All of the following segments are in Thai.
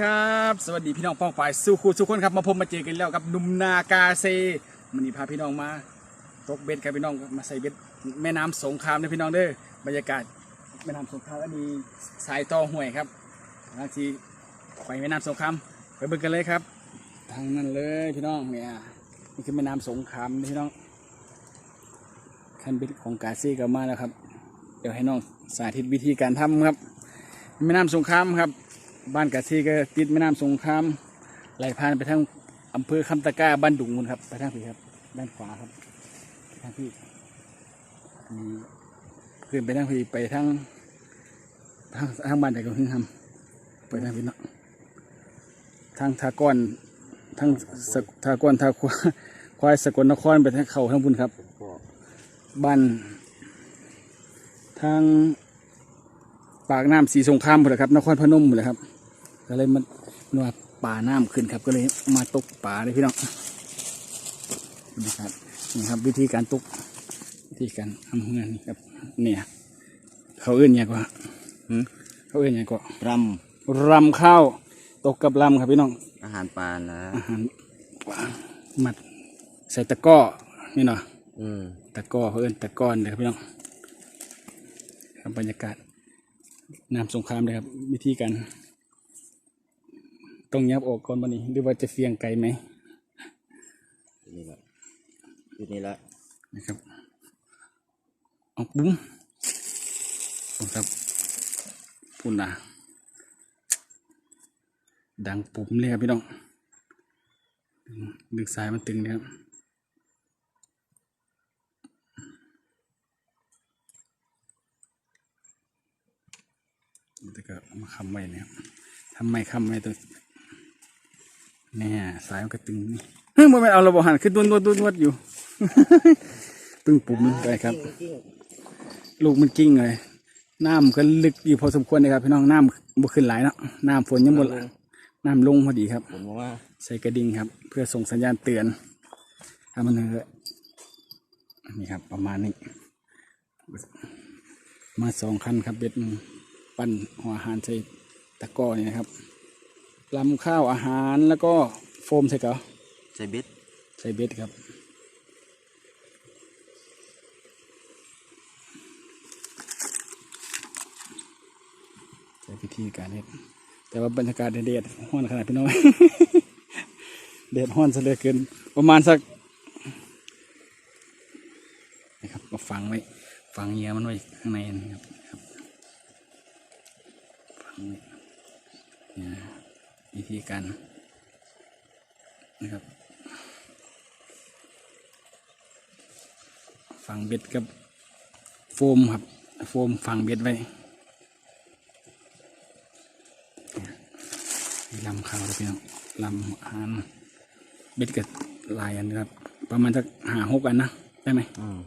ครับ สวัสดีพี่น้องป้องฝ่ายสู้คู่ทุกคนครับมาพบมาเจอกันแล้วกับนุ่มนากาเซมันนี้พาพี่น้องมาตกเบ็ดครับพี่น้องมาใส่เบ็ดแม่น้ำสงครามนะพี่น้องเด้อบรรยากาศแม่น้ำสงครามอันนี้สายต่อห้วยครับทางที่ไปแม่น้ำสงครามไปเบิ่งกันเลยครับ ทางนั้นเลยพี่น้องเนี่ยนี่คือแม่น้ำสงครามพี่น้องคันเบ็ดของกาเซ่ก็มาแล้วครับ เดี๋ยวให้น้องสาธิตวิธีการทำครับแม่น้ำสงครามครับ บ้านกะซีก็ติดแม่น้ำสงครามไหลผ่านไปทางอำเภอคำตะก้าบ้านดุงนู่นครับ ไปทางพี่ครับ ด้านขวาครับทางพี่มีขึ้นไปทางพี่ไปทางทางทางบ้านไหนก็ขึ้นทำไปทางพี่เนาะทางทากอนทางสทากอนทาควาควายสกลนครไปทางเขาทางบุญครับบ้านทางปากน้ำสีสงครามหมดเลยครับ นครพนมหมดเลยครับ ก็เลยมันว่าป่าน้ำขึ้นครับ ก็เลยมาตกป่าเลยพี่น้องนะครับนี่ครับ วิธีการตกวิธีการทำงานนี่ครับ เนี่ย เขาเอื้อนยังกว่าหืมเขาเอื้อนยังกว่ารรำข้าวตกกับรำครับพี่น้องำอาหารปลานะอาหารมัดใส่ตะกร้อนี่เนาะอืมตะกร้อเขาเอื้อนตะก้อนเลยครับพี่น้องครับบรรยากาศน้ำสงครามเลยครับ วิธีการ ต้องยับออกก่อนบันนี้หรือว่าจะเฟียงไกลไหมนี่แหละอยู่นี่แหละนะครับออกบุ้มผมครับพุ่นนะดังปุ่มเลยครับพี่น้องดึงดึงสายมันตึงนะครับแต่ก็เอามาคำไว้นะครับทำไมคำไว้ตัว เนี่ยสายมันก็ตึงนี่เฮ้ยมันเอาระบบหันขึ้นนวดนวดนวดนวดอยู่ ตึงปุ่มไปครับ ลูกมันกิ้งเลยน้ำก็ลึกอยู่พอสมควรเลยครับพี่น้องน้ำบ่ขึ้นหลายเนาะน้ำฝนยังบ่น้ำลงพอดีครับผมบอกว่าใส่กระดิ่งครับ เพื่อส่งสัญญาณเตือนถ้ามันเหอะนี่ครับ ประมาณนี้ มาสองคันครับเบ็ดหนึ่งปั้นหัวอาหารใส่ตะกร้อนี่นะครับ ลำข้าวอาหารแล้วก็โฟมใส่เกาใส่เบ็ดใส่เบ็ดครับใช้วิธีการเฮ็ดแต่ว่าบรรยากาศเด็ดๆห้อนขนาดพี่น้องเด็ดห้อนซะเหลือเกินประมาณสักนะครับก็ฝังไว้ฝังเหยื่อมันไว้ข้างในนะครับครับฝังไว้เนี่ย วิธีการนะครับ ฝังเบ็ดกับโฟมครับ โฟมฝังเบ็ดไว้มีลำข้าวเลยพี่น้องลำอาหารเบ็ดกับลายอันนะครับ ประมาณสักหาหกอันนะได้ไหมอืม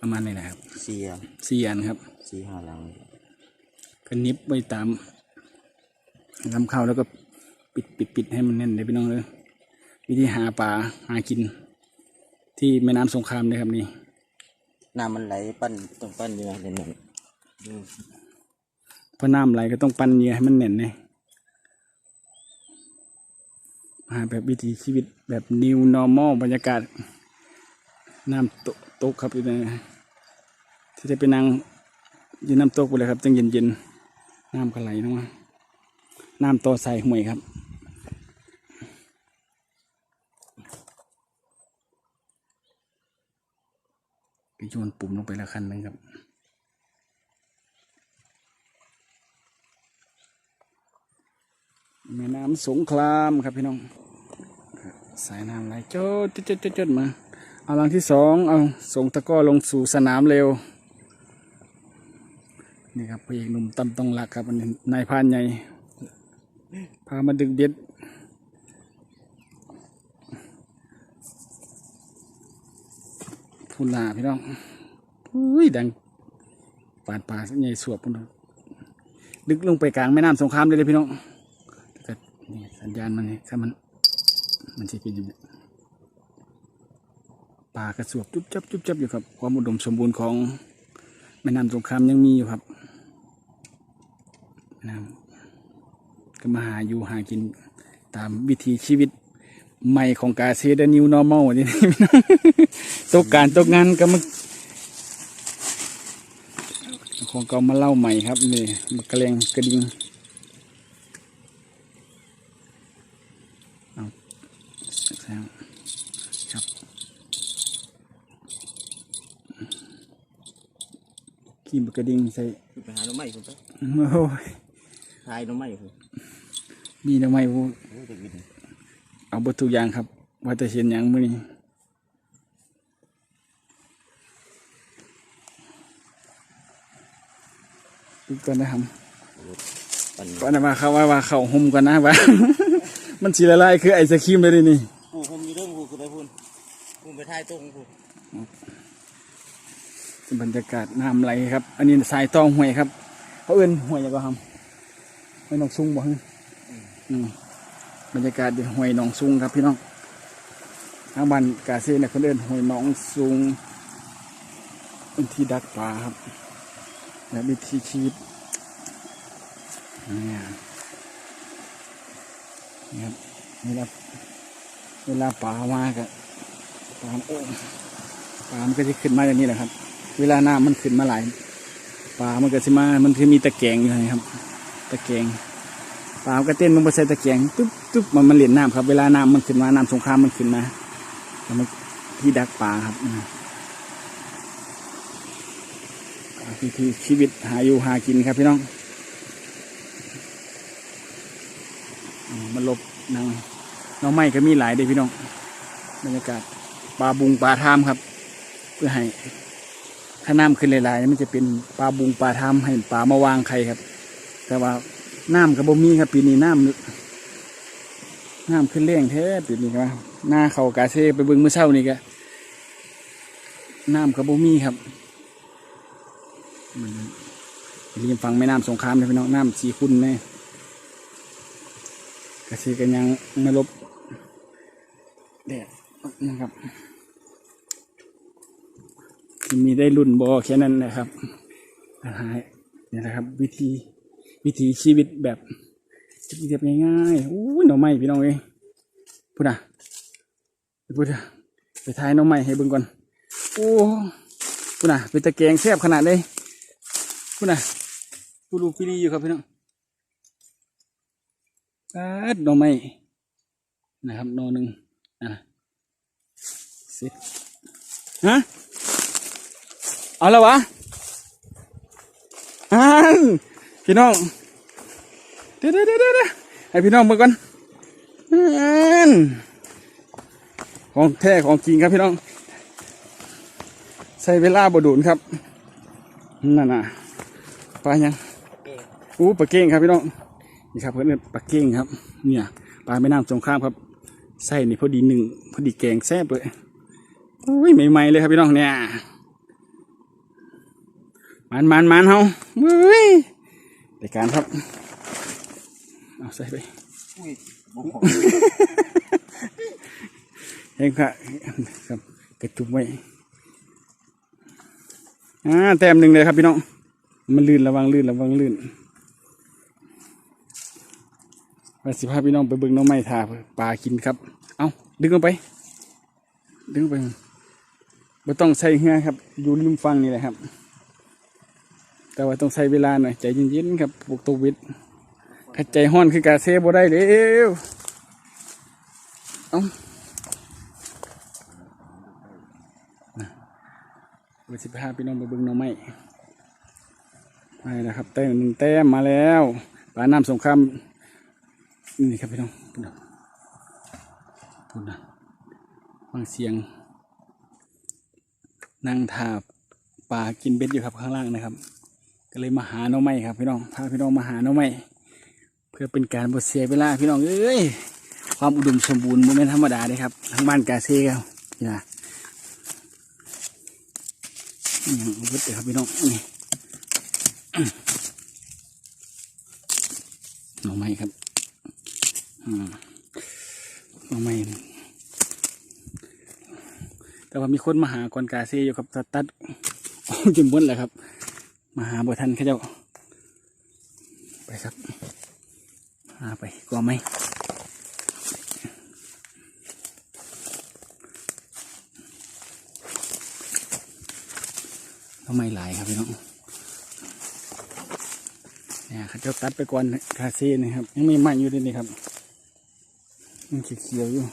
ประมาณนี้แหละครับเสียสี่อันครับสี่ห้าหลังก็นิบไว้ตามลำข้าวแล้วก็ ปิดปิดปิดให้มันแน่นเลยพี่น้องเลยวิธีหาปลาหากิน ที่แม่น้ำสงครามเลยครับนี่น้ำมันไหลปั้นต้องปั้นอยู่นะเด่นหนึ่งอืมเพราะน้ำไหลก็ต้องปั้นเหยื่อให้มันแน่นเลยหาแบบวิถีชีวิตแบบ new normal บรรยากาศ น้ำตกตกครับอยู่นะที่จะไปนั่งอยืนน้ำตกไปเลยครับจังเย็นเย็นๆน้ำก็ไหลลงมาน้ำโตใส่ห่วยครับ โยนปุ่มลงไปละคันหนึงครับแม่น้ำสงครามครับพี่น้อง สายน้ำไหลโจดจดจดจดจดมา เอาลังที่สองเอาส่งตะก้อลงสู่สนามเร็ว นี่ครับพระเอกหนุ่มตำตองหลักครับอันนี้นายพานใหญ่พามาดึกเบ็ด พูนลาพี่น้องอุ้ยดังปาดปลาใหญ่สวบพุ่นน่ะดึกลงไปกลางแม่น้ำสงครามเลยเลยพี่น้องก็นี่สัญญาณมันนี่ถ้ามัน มันจะเป็นอย่างนี้ป่ากระสวบจุบจับจุบจับอยู่ครับ ความอุดมสมบูรณ์ของแม่น้ำสงครามยังมีอยู่ครับน้ก็มาหาอยู่หากินตามวิถีชีวิตใหม่ของกาเซเดนิวนอร์มอลนี่พี่น้อง ตกการตกงานก็มาของเก่ามาเล่าใหม่ครับนี่มากระเลงกระดิ่งเอาแล้วครับขีมกระดิ่งใส่ไปหาหน่อไม้ผมไปโอ้ยทายหน่อไม้ผมมีทำไมวูโอ้ยจะวินเอาบททุกอย่างครับว่าจะเห็นอย่างมื่อนี้ ดูก่อนนะครับปั่นก่อนนะว่าเขาว่าว่าเขาห่มก่อนนะว่ามันสีละลายคือไอศครีมเลยดินี่กูผมมีเรื่องกูคือไปพูนกูไปทายตรงกูบรรยากาศน้ำไหลครับ อันนี้สายตองห้วยครับเขาเอื้นห้วยยังก็ทำห้วยหนองซุงบ่ฮึอืมบรรยากาศดีห้วยหนองซุงครับพี่น้องทางบ้านกาเซ่เนี่ยคนเอื้นห้วยหนองซุงเป็นที่ดักปลาครับ และวิถีชีวิตเนี่ยนี่ครับเวลาเวลาปลามากอะปลาโอ้ปลามันก็จะขึ้นมาอย่างนี้แหละครับ เวลาน้ำมันขึ้นมาหลายปลามันก็จะมา มันคือมีตะแกงอยู่นะครับ ตะแกงปลามันก็เต้นมันไปใส่ตะแกงตุ๊บตุ๊บมันมันเหรียญน้ำครับ เวลาน้ำมันขึ้นมาน้ำสงครามมันขึ้นมาแล้วมันที่ดักปลาครับ อืมวิธีชีวิตหาอยู่หากินครับพี่น้องมันลบนางน้องไม้ก็มีหลายเด้พี่น้องบรรยากาศปลาบุงปลาทามครับ เพื่อให้ถ้าน้ำขึ้นหลายๆมันจะเป็นปลาบุงปลาทามให้ปลามาวางไข่ครับ แต่ว่าน้ำกับบ่มีครับปีนี้น้ำน้ำขึ้นเร่งแท้ปีนี้ครับหน้าเขากาเซ่ไปเบิ่งเมื่อเช้านี่ก็น้ำกับบ่มีครับ ริมฝั่งแม่น้ำสงครามเลยพี่น้องน้ำสีขุ่นแน่กาเซ่กันยังไม่ลบแดดนะครับมีได้รุ่นบอแค่นั้นนะครับนะฮะนี่นะครับ วิธีวิธีชีวิตแบบเรียบง่ายๆอู้ยหน่อไม้พี่น้องเอ้ยพูดนะพูดนะไปทายหน่อไม้ให้เบิ่งก่อนโอ้พูดนะเป็นตะแกงแซ่บขนาดเลย พูดนะพูดูพี่ดีอยู่ครับพี่น้องปัดหน่อไม้นะครับหน่อหนึ่งอะเสร็จฮะเอาแล้ววะอ่านพี่น้องเดี๋ยวเดี๋ยวเดี๋ยวเดี๋ยวให้พี่น้องมาก่อนอ่านของแท้ของจริงครับพี่น้อง ใช้เวลาบดุนครับนั่นน่ะ ปลายังอู้ปลาเก้งครับพี่น้องนี่ครับเพื่อนปลาเก้งครับ เนี่ยปลาแม่น้ำสงครามครับใส่นี่พอดีหนึ่งพอดีแกงแซ่บเลยโอ้ยใหม่ๆเลยครับพี่น้องเนี่ยมันมันมันเฮาเฮ้ยรายการครับเอาใส่ไปอุ้ยบุกของเห็นค่ะครับกระจุกไว้อ่าแต้มหนึ่งเลยครับพี่น้อง มันลื่นระวังลื่นระวังลื่นว่าสิพาพี่น้องไปเบิ่งน้องไม้ทาปลากินครับ เอาดึงลงไป ดึงไปไม่ต้องใส่เหือครับ อยู่ริมฝั่งนี่แหละครับ แต่ว่าต้องใช้เวลาหน่อยใจเย็นๆครับปลูกตัววิทย์ขัดใจห้อนคือกาเซ่บ่ได้เร็วเอาเบอร์สิบห้าพี่น้องไปเบิ่งน้องไม้ ไปแล้วครับแต้มหนึ่งแต้มมาแล้วปลาน้ำสงครามนี่ครับพี่น้องพูดนะพูดนะฟังเสียงนั่งทาปลากินเบ็ดอยู่ครับข้างล่างนะครับ ก็เลยมาหาน้องไม้ครับพี่น้องพาพี่น้องมาหาน้องไม้เพื่อเป็นการบดเสียเวลาพี่น้องเอ้ยความอุดมสมบูรณ์โมเมนธรรมดาเลยครับทั้งบ้านกาเซ่ครับนี่นะนี่อาวุธเลยครับพี่น้องนี่ หน้องไม้ครับอืมหน้องไม้แต่ว่ามีคนมาหาก่อนกาเซอยู่ครับตัดตัดออกจนหมดแหละครับ มาหาบ่ทันเขาเจ้า ไปครับหหาไปกลัวไหมทำไมหลายครับพี่น้อง เนี่ยเขาเจะตัดไปก่อนคาเซ่นะครับ ยังไมีมันอยู่ด้วยนี่ครับมันเขียวๆอยู่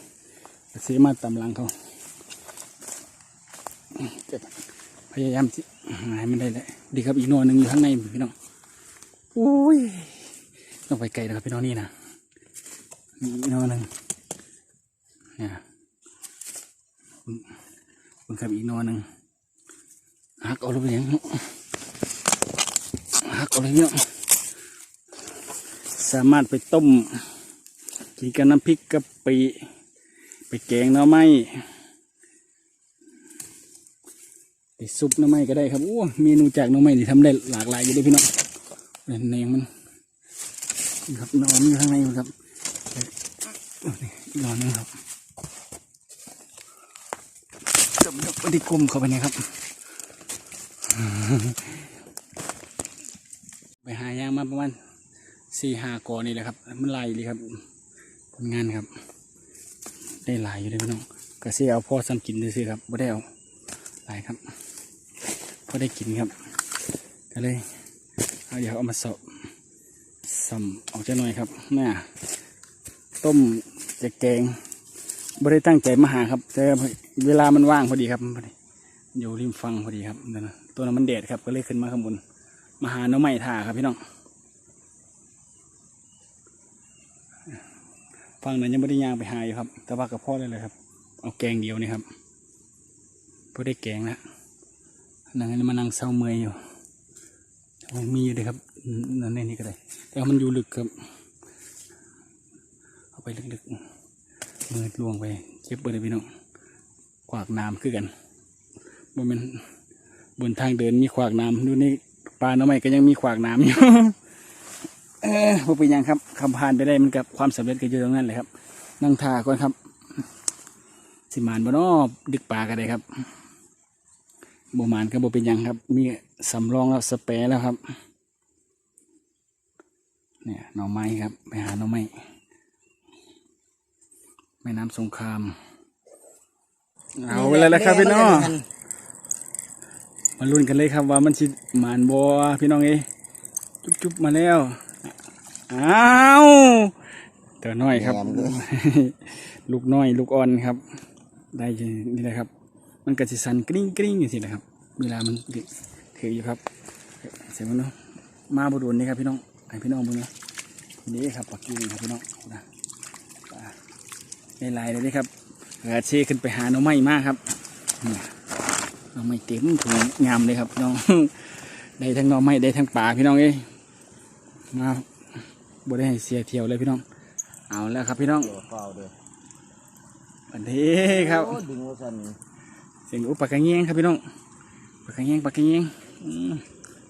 คาเซ่มาตำลังเขาพยายามที่หายมันได้เลยดีครับอีกนอหนึ่งอยู่ข้างในพี่น้องอุ้ยต้องไปไกลนะครับพี่น้องนี่นะมีอีกหนอหนึ่งเนี่ยคุณคุณครับอีกนอหนึ่งหักเอาลงไปยังหักเอาเลยพี่น้ง สามารถไปต้มกินกับน้ำพริกกะปิ ไปแกงหน่อไม้ไปซุปหน่อไม้ก็ได้ครับโอ้เมนูจากหน่อไม้ที่ทำได้หลากหลายอยู่ด้วยพี่น้องเป็นแนงมันนี่ครับนอนอยู่ข้างในครับนี่นอนนะครับจมยกไปที่กลมเข้าไปนี่ยครับ ไปหายางมาประมาณ สี่ห้ากอนี่แหละครับ มันลายเลยครับผลงานครับ ได้หลายอยู่เลยพี่น้องก็เสียเอาพ่อซ้ำกินซื้อๆครับไม่ได้เอาหลายครับพอได้กินครับก็เลยเอาเดี๋ยวเอามาสอบสัมออกจะหน่อยครับน่าต้มจะแกงไม่ได้ตั้งใจมาหาครับ แต่เวลามันว่างพอดีครับพอดีอยู่ริมฟังพอดีครับนั่นนะตัวนั้นมันเด็ดครับก็เลยขึ้นมาข้างบนมาหาน้องใหม่ท่าครับพี่น้อง ฟังนั้นยังไม่ได้ย่างไปหาอยู่ครับ แต่ว่ากระเพาะเลยเลยครับ เอาแกงเดียวนี่ครับเพื่อได้แกงแล้วนั่งมานั่งเศร้าเมื่อยอยู่มีอยู่เลยครับนั่นนี่ก็ได้ แต่มันอยู่ลึกครับเอาไปลึกๆมือลวงไปเจ็บเบอร์เลยพี่น้องขวากน้ำคือกันบนเป็นบนทางเดินมีขวากน้ำดูนี่ปลาหน้ำใหม่ก็ยังมีขวากน้ำอยู่ เออพวกเป็นหยังครับคำพานไปได้มันกับความสำเร็จก็อยู่ตรงนั้นเลยครับ นั่งท่าก่อนครับ สิมานบนอดึกปลาก็ได้ครับบมานก็บ่เป็นหยังครับ มีสำรองแล้วสเปรย์แล้วครับ เนี่ยหน่อไม้ครับ ไปหาหน่อไม้แม่น้ำสงคราม เอาไปเลยนะครับพี่น้องมาลุ้นกันเลยครับว่ามันสิหมานบัวพี่น้องเอ้ยจุ๊บจุ๊บมาแล้ว อ้าวตัวน้อยครับ แหลมเลย ลูกน้อยลูกอ่อนครับ ได้นี่แหละครับ มันก็สิสันกริ้งกริ้งอย่างสินะครับ เวลามันถืออยู่ครับเสียงมันเนาะมาบรุนนี่ครับพี่น้องให้พี่น้องมึงนะนี่ครับปักกิ้งครับพี่น้องนะได้ลายเลยนี่ครับเออเชขึ้นไปหาหน่อไม้มากครับนี่หน่อไม้เต็มถุงงามเลยครับพี่น้อง ได้ทั้งหน่อไม้ได้ทั้งป่าพี่น้องเอ้ยมา บ่ได้ให้เสียเที่ยวเลยพี่น้อง เอาแล้วครับพี่น้องเดี๋ยวเฝ้าเด้ออันนี้ครับโอ้ดึงว่าสันเสียงอุปากกระเงี้ยงครับพี่น้องปากกระเงี้ยงปากกระเงี้ยงอืม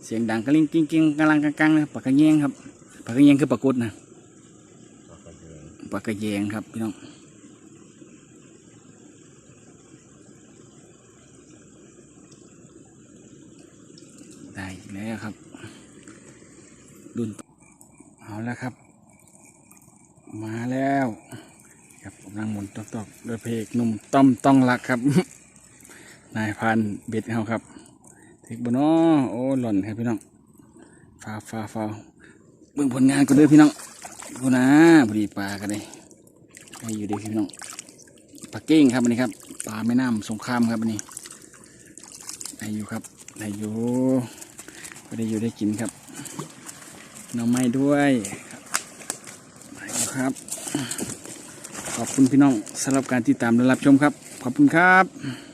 เสียงดังกระลิงกิ้งกิ้งกำลังกังๆนะปากกระเงี้ยงครับปากกระเงี้ยงคือปากกุดนะปากกระเยงครับพี่น้องได้อีกแล้วครับดุน เอาแล้วครับ มาแล้วครับกำลังหมุนตอกๆโดยเพลงหนุ่มต้อมต้องรักครับ นายพันเบ็ดเขาครับถึกบนอโอ้หล่นครับพี่น้องฟาฟาฟาเบิ่งผลงานก็เด้อพี่น้องกูนะพอดีปลากันเลยให้อยู่ดีพี่น้องปลาเก้งครับอันนี้ครับปลาแม่น้ำสงครามครับอันนี้ได้อยู่ครับได้อยู่ก็ได้อยู่ได้กินครับ หน่อไม้ด้วยครับได้อยู่ครับ ขอบคุณพี่น้องสำหรับการติดตามและรับชมครับ ขอบคุณครับ